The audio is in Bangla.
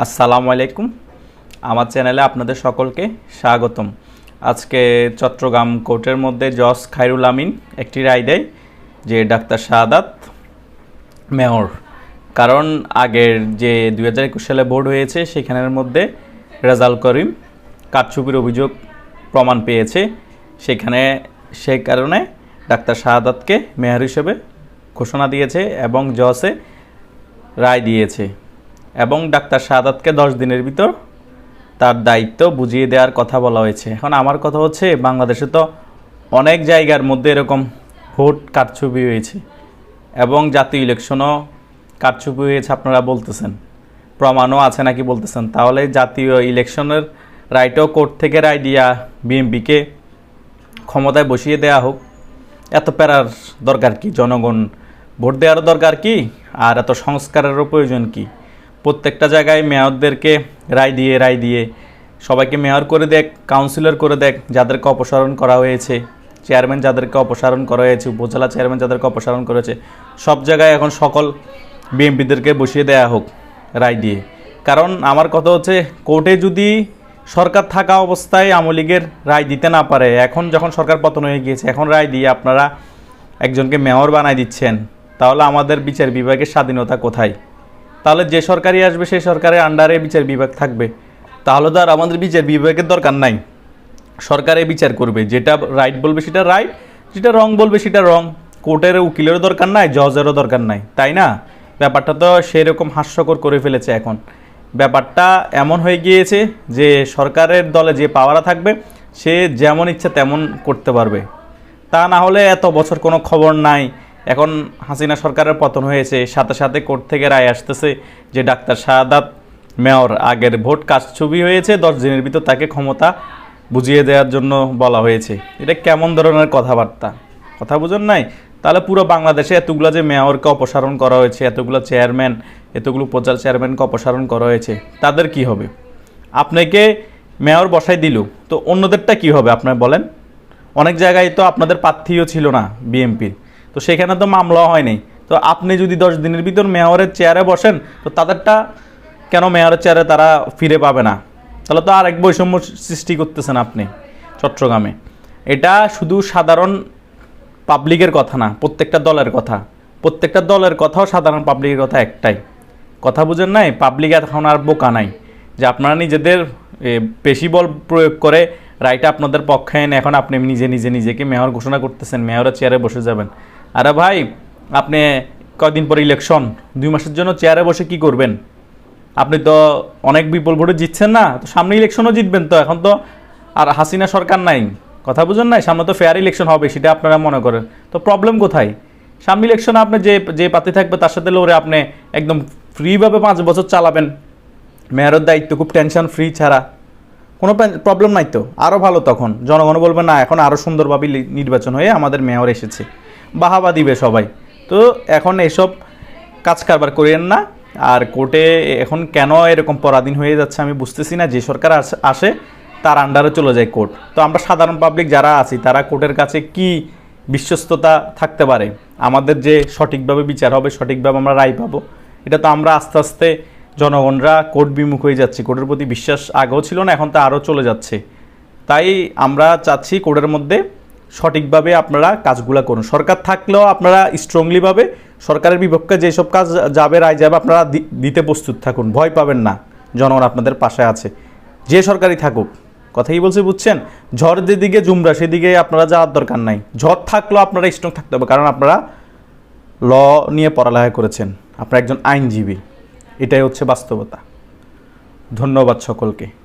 আসসালামু আলাইকুম। আমার চ্যানেলে আপনাদের সকলকে স্বাগতম। আজকে চট্টগ্রাম কোর্টের মধ্যে জজ খাইরুল আমিন একটি রায় দেয়, যে ডাক্তার শাহাদাত মেয়র। কারণ আগের যে দুই হাজার একুশ সালে বোর্ড হয়েছে, সেখানের মধ্যে রেজাল করিম কারচুপির অভিযোগ প্রমাণ পেয়েছে। সেখানে সেই কারণে ডাক্তার শাহাদাতকে মেয়র হিসেবে ঘোষণা দিয়েছে এবং জসে রায় দিয়েছে। এবং ডাক্তার শাহাদাতকে দশ দিনের ভিতর তার দায়িত্ব বুঝিয়ে দেওয়ার কথা বলা হয়েছে। এখন আমার কথা হচ্ছে, বাংলাদেশে তো অনেক জায়গার মধ্যে এরকম ভোট কারচুপি হয়েছে এবং জাতীয় ইলেকশনও কারচুপি হয়েছে, আপনারা বলতেছেন। প্রমাণও আছে নাকি বলতেছেন। তাহলে জাতীয় ইলেকশনের রায়টাও কোর্ট থেকে রায় দিয়া বিএমপিকে ক্ষমতায় বসিয়ে দেয়া হোক। এত প্যারার দরকার কি? জনগণ ভোট দেওয়ারও দরকার কি? আর এত সংস্কারেরও প্রয়োজন কি? প্রত্যেকটা জায়গায় মেয়রদেরকে রায় দিয়ে রায় দিয়ে। সবাইকে মেয়র করে দেখ কাউন্সিলর করে দেখ, যাদেরকে অপসারণ করা হয়েছে। চেয়ারম্যান যাদেরকে অপসারণ করা হয়েছে, উপজেলা চেয়ারম্যান যাদেরকে অপসারণ করেছে সব জায়গায় এখন সকল বিএমপিদেরকে বসিয়ে দেয়া হোক, রায় দিয়ে। কারণ আমার কথা হচ্ছে, কোর্টে যদি সরকার থাকা অবস্থায় আওয়ামী লীগের রায় দিতে না পারে, এখন যখন সরকার পতন হয়ে গিয়েছে, এখন রায় দিয়ে আপনারা একজনকে মেয়র বানাই দিচ্ছেন, তাহলে আমাদের বিচার বিভাগের স্বাধীনতা কোথায়? তাহলে যে সরকারই আসবে, সেই সরকারের আন্ডারে বিচার বিভাগ থাকবে। তাহলে তো আর আমাদের বিচার বিভাগের দরকার নাই। সরকারে বিচার করবে, যেটা রাইট বলবে সেটা রাইট যেটা রং বলবে সেটা রং কোর্টের উকিলেরও দরকার নাই জজেরও দরকার নাই, তাই না? ব্যাপারটা তো সেরকম হাস্যকর করে ফেলেছে এখন। ব্যাপারটা এমন হয়ে গিয়েছে যে সরকারের দলে যে পাওয়ারা থাকবে, সে যেমন ইচ্ছা তেমন করতে পারবে। তা না হলে এত বছর কোনো খবর নাই এখন হাসিনা সরকারের পতন হয়েছে, সাথে সাথে কোর্ট থেকে রায় আসতেছে যে ডাক্তার শাহাদাত মেয়র আগের ভোট কাজ ছবি হয়েছে, দশ দিনের ভিতর তাকে ক্ষমতা বুঝিয়ে দেওয়ার জন্য বলা হয়েছে। এটা কেমন ধরনের কথাবার্তা? কথা বুঝুন নাই? তাহলে পুরো বাংলাদেশে এতগুলো যে মেয়রকে অপসারণ করা হয়েছে, এতগুলো চেয়ারম্যান, এতগুলো উপজেলা চেয়ারম্যানকে অপসারণ করা হয়েছে, তাদের কি হবে? আপনাকে মেয়র বসাই দিল, তো অন্যদেরটা কি হবে আপনার বলেন? অনেক জায়গায় তো আপনাদের প্রার্থীও ছিল না বিএমপির। তো সেখানে তো মামলা হয়নি। তো আপনি যদি দশ দিনের ভিতর মেয়রের চেয়ারে বসেন, তো তাদেরটা কেন মেয়রের চেয়ারে তারা ফিরে পাবে না? তাহলে তো আর এক বৈষম্য সৃষ্টি করতেছেন আপনি চট্টগ্রামে। এটা শুধু সাধারণ পাবলিকের কথা না, প্রত্যেকটা দলের কথা। প্রত্যেকটা দলের কথাও সাধারণ পাবলিকের কথা একটাই। কথা বুঝেন নাই? পাবলিক এখন আর বোকা নাই। যে আপনারা নিজেদের পেশি বল প্রয়োগ করে রায়টা আপনাদের পক্ষে এনে এখন আপনি নিজে নিজে, নিজেকে মেয়র ঘোষণা করতেছেন, মেয়রের চেয়ারে বসে যাবেন। আরে ভাই, আপনি কয়দিন পর ইলেকশন দুই মাসের জন্য চেয়ারে বসে কি করবেন? আপনি তো অনেক বিপুল ভোটে জিতছেন না, তো সামনে ইলেকশনও জিতবেন তো, এখন তো আর হাসিনা সরকার নাই। কথা বুঝুন নাই? সামনে তো ফেয়ার ইলেকশন হবে, সেটা আপনারা মনে করেন। তো প্রবলেম কোথায়? সামনে ইলেকশনে আপনি যে যে পাতি থাকবে, তার সাথে লড়ে আপনি একদম ফ্রিভাবে পাঁচ বছর চালাবেন। মেয়রের দায়িত্ব খুব টেনশন ফ্রি ছাড়া। কোনো প্রবলেম নাই তো? আরও ভালো তখন। জনগণ বলবে, না, এখন আরও সুন্দরভাবে নির্বাচন হয়ে আমাদের মেয়র এসেছে। বাহাবা দিবে সবাই। তো এখন এসব কাজ কারবার করেন না। আর কোর্টে এখন কেন এরকম পরাধীন হয়ে যাচ্ছে আমি বুঝতেছি না। যে সরকার আস- তার আন্ডারে চলে যায় কোর্ট। তো আমরা সাধারণ পাবলিক যারা আছি, তারা কোর্টের কাছে কি বিশ্বস্ততা থাকতে পারে? আমাদের যে সঠিকভাবে বিচার হবে, সঠিকভাবে আমরা রায় পাবো, এটা তো আমরা আস্তে আস্তে জনগণরা কোর্ট বিমুখ হয়ে যাচ্ছে। কোর্টের প্রতি বিশ্বাস আগেও ছিল না, এখন তো আরও চলে যাচ্ছে। তাই আমরা চাচ্ছি কোর্টের মধ্যে সঠিকভাবে আপনারা কাজগুলো করুন। সরকার থাকলেও আপনারা স্ট্রংলিভাবে সরকারের বিপক্ষে যেসব কাজ যাবে, রায় যাবে, আপনারা দিতে প্রস্তুত থাকুন। ভয় পাবেন না, জনগণ আপনাদের পাশে আছে। যে সরকারই থাকুক, কথাই বলছি, বুঝছেন? ঝড় যেদিকে জুমরা, সেদিকে আপনারা যাওয়ার দরকার নাই। ঝড় থাকলেও আপনারা স্ট্রং থাকতে হবে, কারণ আপনারা ল নিয়ে পড়ালেখা করেছেন। আপনারা একজন আইনজীবী। এটাই হচ্ছে বাস্তবতা। ধন্যবাদ সকলকে।